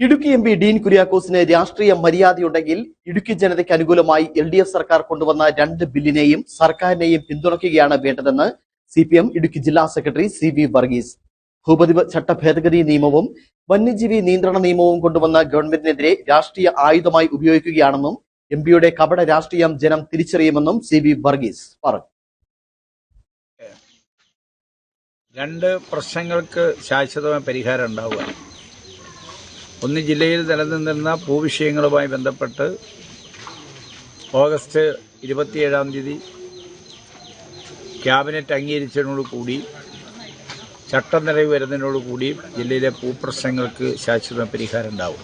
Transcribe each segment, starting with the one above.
Idukki M P Dean കുര്യാക്കോസിന് രാഷ്ട്രീയ മര്യാദയുണ്ടെങ്കിൽ ഇടുക്കി ജനതയ്ക്ക് അനുകൂലമായി എൽ ഡി എഫ് സർക്കാർ കൊണ്ടുവന്ന രണ്ട് ബില്ലിനെയും സർക്കാരിനെയും പിന്തുണയ്ക്കുകയാണ് വേണ്ടതെന്ന് സി പി എം ഇടുക്കി ജില്ലാ സെക്രട്ടറി സി വി വർഗീസ്. ഭൂപതി ചട്ട ഭേദഗതി നിയമവും വന്യജീവി നിയന്ത്രണ നിയമവും കൊണ്ടുവന്ന ഗവൺമെന്റിനെതിരെ രാഷ്ട്രീയ ആയുധമായി ഉപയോഗിക്കുകയാണെന്നും എം പിയുടെ കപട രാഷ്ട്രീയം ജനം തിരിച്ചറിയുമെന്നും സി വി വർഗീസ് പറഞ്ഞു. രണ്ട് പ്രശ്നങ്ങൾക്ക് ശാശ്വതമായ പരിഹാരം ഉണ്ടാവുക. ഒന്ന് ജില്ലയിൽ നിലനിന്നിരുന്ന ഭൂവിഷയങ്ങളുമായി ബന്ധപ്പെട്ട് ഓഗസ്റ്റ് ഇരുപത്തിയേഴാം തീയതി ക്യാബിനറ്റ് അംഗീകരിച്ചതിനോടുകൂടി ചട്ടം നിലവിൽ വരുന്നതിനോടുകൂടി ജില്ലയിലെ ഭൂപ്രശ്നങ്ങൾക്ക് ശാശ്വത പരിഹാരം ഉണ്ടാവും.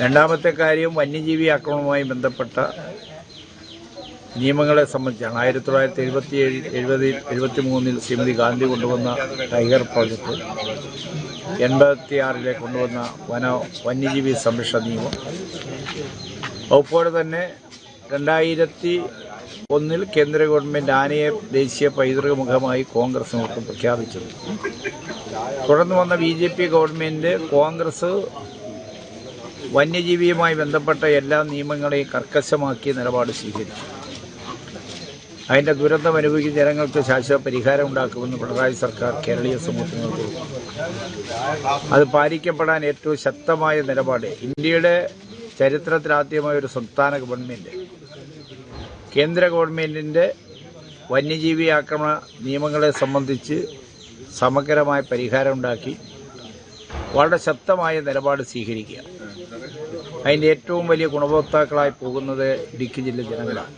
രണ്ടാമത്തെ കാര്യം വന്യജീവി ആക്രമണവുമായി ബന്ധപ്പെട്ട നിയമങ്ങളെ സംബന്ധിച്ചാണ് ആയിരത്തി തൊള്ളായിരത്തി എഴുപത്തി ഏഴ് എഴുപതിൽ എഴുപത്തി മൂന്നിൽ ശ്രീമതി ഗാന്ധി കൊണ്ടുവന്ന ടൈഗർ പ്രോജക്റ്റ് എൺപത്തി ആറിലെ കൊണ്ടുവന്ന വന വന്യജീവി സംരക്ഷണ നിയമം. അതുപോലെ തന്നെ രണ്ടായിരത്തി ഒന്നിൽ കേന്ദ്ര ഗവൺമെന്റ് ആനയെ ദേശീയ പൈതൃക മുഖമായി കോൺഗ്രസ് നേതൃത്വം പ്രഖ്യാപിച്ചത്. തുടർന്ന് വന്ന B J P government Congress വന്യജീവിയുമായി ബന്ധപ്പെട്ട എല്ലാ നിയമങ്ങളെയും കർക്കശമാക്കിയ നിലപാട് സ്വീകരിച്ചു. അതിന്റെ ദുരന്തം അനുഭവിക്കുന്ന ജനങ്ങൾക്ക് ശാശ്വത പരിഹാരം ഉണ്ടാക്കുമെന്ന് പിണറായി സർക്കാർ കേരളീയ സമൂഹത്തിന് അത് പാലിക്കപ്പെടാൻ ഏറ്റവും ശക്തമായ നിലപാട് ഇന്ത്യയുടെ ചരിത്രത്തിലാദ്യമായ ഒരു സംസ്ഥാന ഗവൺമെന്റ് കേന്ദ്ര ഗവൺമെന്റിന്റെ വന്യജീവി ആക്രമണ നിയമങ്ങളെ സംബന്ധിച്ച് സമഗ്രമായ പരിഹാരം ഉണ്ടാക്കി വളരെ ശക്തമായ നിലപാട് സ്വീകരിക്കുക. അതിന്റെ ഏറ്റവും വലിയ ഗുണഭോക്താക്കളായി പോകുന്നത് ഇടുക്കി ജില്ല ജനങ്ങളാണ്.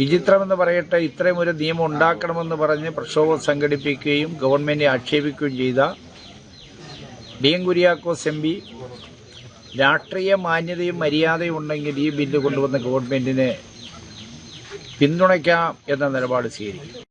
വിചിത്രമെന്ന് പറയട്ടെ ഇത്രയും ഒരു നിയമം ഉണ്ടാക്കണമെന്ന് പറഞ്ഞ് പ്രക്ഷോഭം സംഘടിപ്പിക്കുകയും ഗവൺമെന്റിനെ ആക്ഷേപിക്കുകയും ചെയ്ത D N Kuriakose M P രാഷ്ട്രീയ മാന്യതയും മര്യാദയും ഉണ്ടെങ്കിൽ ഈ ബില്ല് കൊണ്ടുവന്ന് ഗവൺമെന്റിനെ പിന്തുണയ്ക്കാം എന്ന നിലപാട് സ്വീകരിക്കും.